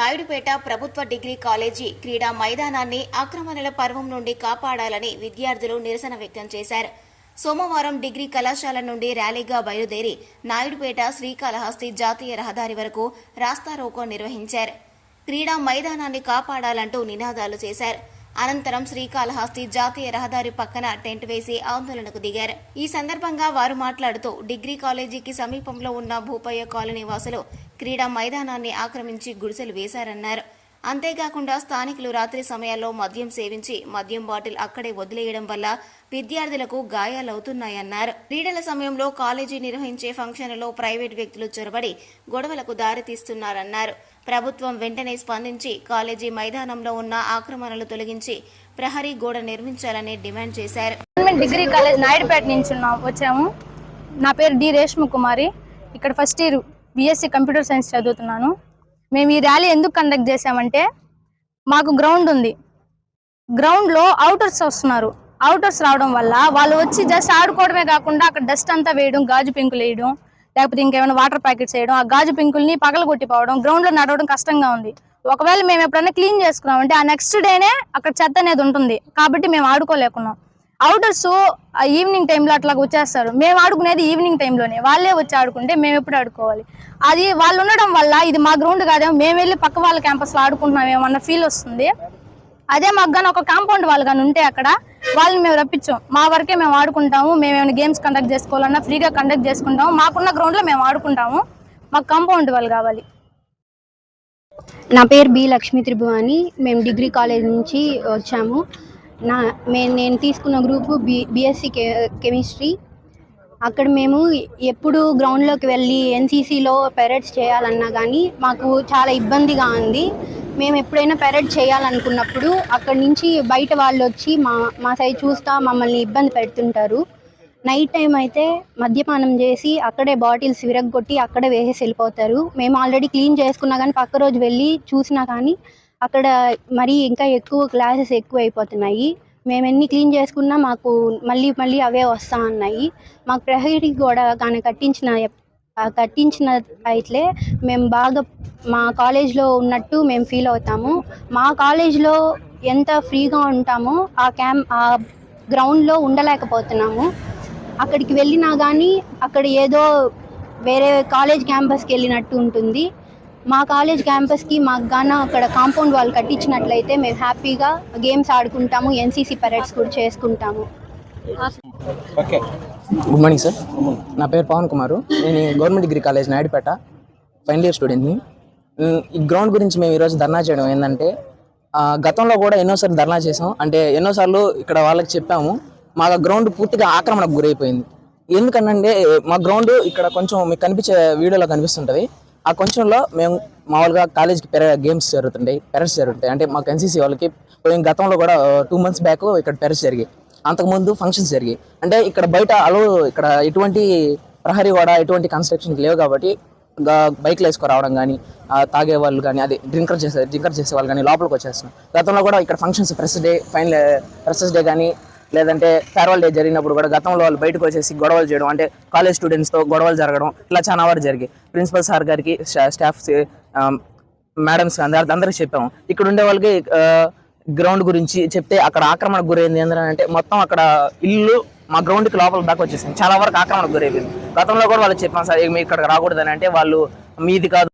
నాయుడుపేట ప్రభుత్వ degree college క్రీడా మైదానాన్ని ఆక్రమణల పర్వం నుండి కాపాడాలని విద్యార్థులు నిరసన వ్యక్తం చేశారు. సోమవారం డిగ్రీ కళాశాల నుండి ర్యాలీగా బయలుదేరి నాయుడుపేట శ్రీకాళహస్తి జాతీయ రహదారి వరకు రాస్తారోకో నిర్వహించారు. క్రీడా మైదానాన్ని కాపాడాలంటూ నినాదాలు చేశారు. అనంతరం శ్రీకాళహస్తి జాతీయ రహదారి పక్కన టెంట్ వేసి ఆందోళనకు దిగారు. ఈ సందర్భంగా వారు మాట్లాడుతూ డిగ్రీ కాలేజీకి సమీపంలో ఉన్న భూపయ్య కాలనీ వాసులు క్రీడా మైదానాన్ని ఆక్రమించి గుడిసెలు వేశారన్నారు. అంతేకాకుండా స్థానికులు రాత్రి సమయాల్లో మద్యం సేవించి మద్యం బాటిల్ అక్కడే వదిలేయడం వల్ల విద్యార్థులకు గాయాలవుతున్నాయన్నారు. క్రీడల సమయంలో కాలేజీ నిర్వహించే ఫంక్షన్లలో ప్రైవేట్ వ్యక్తులు చొరబడి గొడవలకు దారితీస్తున్నారన్నారు. ప్రభుత్వం వెంటనే స్పందించి కాలేజీ మైదానంలో ఉన్న ఆక్రమణలు తొలగించి ప్రహరీ గోడ నిర్మించాలని డిమాండ్ చేశారు. గవర్నమెంట్ డిగ్రీ కాలేజ్ నాయుడుపేట నుంచి వచ్చాము. నా పేరు డి రేష్మ కుమారి. ఇక్కడ first year BSc computer science చదువుతున్నాను. మేము ఈ ర్యాలీ ఎందుకు కండక్ట్ చేసామంటే మాకు గ్రౌండ్ ఉంది. గ్రౌండ్లో అవుటర్స్ వస్తున్నారు. అవుటర్స్ రావడం వల్ల వాళ్ళు వచ్చి జస్ట్ ఆడుకోవడమే కాకుండా అక్కడ డస్ట్ అంతా వేయడం గాజు పెంకులు వేయడం లేకపోతే ఇంకేమైనా వాటర్ ప్యాకెట్స్ వేయడం ఆ గాజు పెంకుల్ని పగలగొట్టిపోవడం గ్రౌండ్లో నడవడం కష్టంగా ఉంది. ఒకవేళ మేము ఎప్పుడైనా క్లీన్ చేసుకున్నామంటే ఆ నెక్స్ట్ డేనే అక్కడ చెత్త అనేది ఉంటుంది. కాబట్టి మేము ఆడుకోలేకున్నాం. అవుటర్స్ ఈవినింగ్ టైంలో అట్లా వచ్చేస్తారు. మేము ఆడుకునేది ఈవినింగ్ టైంలోనే వాళ్ళే వచ్చి ఆడుకుంటే మేము ఎప్పుడు ఆడుకోవాలి? అది వాళ్ళు ఉండడం వల్ల ఇది మా గ్రౌండ్ కాదేమో మేము వెళ్ళి పక్క వాళ్ళ క్యాంపస్లో ఆడుకుంటున్నామేమో అన్న ఫీల్ వస్తుంది. అదే మాకు కానీ ఒక కాంపౌండ్ వాళ్ళు కానీ ఉంటే అక్కడ వాళ్ళని మేము రప్పించాం. మా వరకే మేము ఆడుకుంటాము మేము ఏమైనా గేమ్స్ కండక్ట్ చేసుకోవాలన్నా ఫ్రీగా కండక్ట్ చేసుకుంటాము. మాకున్న గ్రౌండ్లో మేము ఆడుకుంటాము. మాకు కాంపౌండ్ వాళ్ళు కావాలి. నా పేరు బి లక్ష్మీ త్రిభువాని. మేము డిగ్రీ కాలేజ్ నుంచి వచ్చాము. నా మే నేను తీసుకున్న group B BSc K chemistry. అక్కడ మేము ఎప్పుడు గ్రౌండ్లోకి వెళ్ళి ఎన్సీసీలో పెరడ్స్ చేయాలన్నా కానీ మాకు చాలా ఇబ్బందిగా ఉంది. మేము ఎప్పుడైనా పెరడ్ చేయాలనుకున్నప్పుడు అక్కడి నుంచి బయట వాళ్ళు వచ్చి మా మా సైడ్ చూస్తా మమ్మల్ని ఇబ్బంది పెడుతుంటారు. నైట్ టైం అయితే మద్యపానం చేసి అక్కడే బాటిల్స్ విరగొట్టి అక్కడే వేసేసి వెళ్ళిపోతారు. మేము ఆల్రెడీ క్లీన్ చేసుకున్నా కానీ పక్క రోజు వెళ్ళి చూసినా కానీ అక్కడ మరీ ఇంకా ఎక్కువ క్లాసెస్ ఎక్కువ అయిపోతున్నాయి మేము ఎన్ని క్లీన్ చేసుకున్నా మాకు మళ్ళీ మళ్ళీ అవే వస్తూ ఉన్నాయి. మాకు ప్రహరీ కూడా కానీ కట్టించిన కట్టించిన అయితే మేము బాగా మా కాలేజ్లో ఉన్నట్టు మేము ఫీల్ అవుతాము. మా కాలేజ్లో ఎంత ఫ్రీగా ఉంటామో ఆ క్యాంప్ ఆ గ్రౌండ్లో ఉండలేకపోతున్నాము. అక్కడికి వెళ్ళినా కానీ అక్కడ ఏదో వేరే కాలేజ్ క్యాంపస్కి వెళ్ళినట్టు ఉంటుంది. మా కాలేజ్ క్యాంపస్కి మాకు గాన అక్కడ కాంపౌండ్ వాళ్ళు కట్టించినట్లయితే మేము హ్యాపీగా గేమ్స్ ఆడుకుంటాము ఎన్సీసీ పరేడ్స్ కూడా చేసుకుంటాము. ఓకే. గుడ్ మార్నింగ్ సార్ నా పేరు పవన్ కుమారు. నేను government degree college Naidupeta final year స్టూడెంట్ని ఈ గ్రౌండ్ గురించి మేము ఈరోజు ధర్నా చేయడం ఏంటంటే గతంలో కూడా ఎన్నోసార్లు ధర్నా చేసాం అంటే ఎన్నోసార్లు ఇక్కడ వాళ్ళకి చెప్పాము. మా గ్రౌండ్ పూర్తిగా ఆక్రమణకు గురైపోయింది. ఎందుకనంటే మా గ్రౌండ్ ఇక్కడ కొంచెం మీకు కనిపించే వీడియోలో కనిపిస్తుంటుంది. ఆ కొంచెంలో మేము మామూలుగా కాలేజ్కి పెర గేమ్స్ జరుగుతుంటాయి పెరట్స్ జరుగుతాయి అంటే మాకు ఎన్సీసీ వాళ్ళకి పోయిన గతంలో కూడా టూ మంత్స్ బ్యాక్ ఇక్కడ పెరట్స్ జరిగాయి. అంతకుముందు ఫంక్షన్స్ జరిగాయి. అంటే ఇక్కడ బయట అలో ఇక్కడ ఎటువంటి ప్రహరీ కూడా ఎటువంటి కన్స్ట్రక్షన్ లేవు కాబట్టి బైక్లు వేసుకురావడం కానీ తాగే వాళ్ళు కానీ అది డ్రింకర్ చేసే డ్రింకర్ చేసే వాళ్ళు కానీ లోపలికి వచ్చేస్తున్నాం. గతంలో కూడా ఇక్కడ functions fresh day final freshers day కానీ లేదంటే ఫేర్వెల్ డే జరిగినప్పుడు కూడా గతంలో వాళ్ళు బయటకు వచ్చేసి గొడవలు చేయడం అంటే కాలేజ్ స్టూడెంట్స్తో గొడవలు జరగడం ఇలా చాలా వరకు జరిగాయి. ప్రిన్సిపల్ సార్ గారికి స్టాఫ్స్ మేడమ్స్ అందరికి అందరికీ చెప్పాము. ఇక్కడ ఉండే వాళ్ళకి గ్రౌండ్ గురించి చెప్తే అక్కడ ఆక్రమణకు గురైంది ఏంటంటే మొత్తం అక్కడ ఇల్లు మా గ్రౌండ్కి లోపల దాకా వచ్చేసింది. చాలా వరకు ఆక్రమణకు గురైపోయింది. గతంలో కూడా వాళ్ళు చెప్పాం సార్ మీకు ఇక్కడ రాకూడదని అంటే వాళ్ళు మీది కాదు